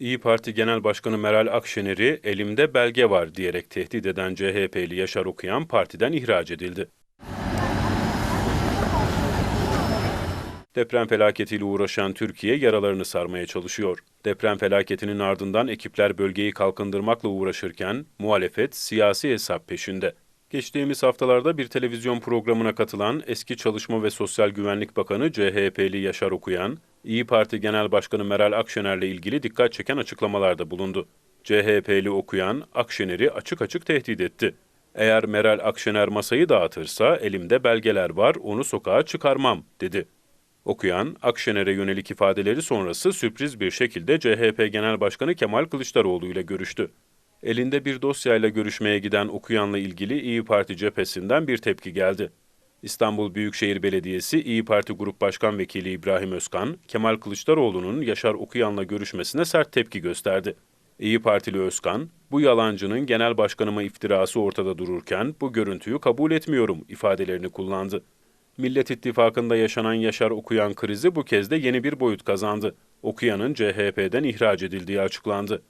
İyi Parti Genel Başkanı Meral Akşener'i elimde belge var diyerek tehdit eden CHP'li Yaşar Okuyan partiden ihraç edildi. Deprem felaketiyle uğraşan Türkiye yaralarını sarmaya çalışıyor. Deprem felaketinin ardından ekipler bölgeyi kalkındırmakla uğraşırken muhalefet siyasi hesap peşinde. Geçtiğimiz haftalarda bir televizyon programına katılan eski Çalışma ve Sosyal Güvenlik Bakanı CHP'li Yaşar Okuyan, İyi Parti Genel Başkanı Meral Akşener'le ilgili dikkat çeken açıklamalarda bulundu. CHP'li Okuyan, Akşener'i açık açık tehdit etti. Eğer Meral Akşener masayı dağıtırsa elimde belgeler var, onu sokağa çıkarmam, dedi. Okuyan, Akşener'e yönelik ifadeleri sonrası sürpriz bir şekilde CHP Genel Başkanı Kemal Kılıçdaroğlu ile görüştü. Elinde bir dosyayla görüşmeye giden Okuyan'la ilgili İyi Parti cephesinden bir tepki geldi. İstanbul Büyükşehir Belediyesi İyi Parti Grup Başkan Vekili İbrahim Özkan, Kemal Kılıçdaroğlu'nun Yaşar Okuyan'la görüşmesine sert tepki gösterdi. İyi Partili Özkan, bu yalancının genel başkanıma iftirası ortada dururken bu görüntüyü kabul etmiyorum ifadelerini kullandı. Millet İttifakı'nda yaşanan Yaşar Okuyan krizi bu kez de yeni bir boyut kazandı. Okuyan'ın CHP'den ihraç edildiği açıklandı.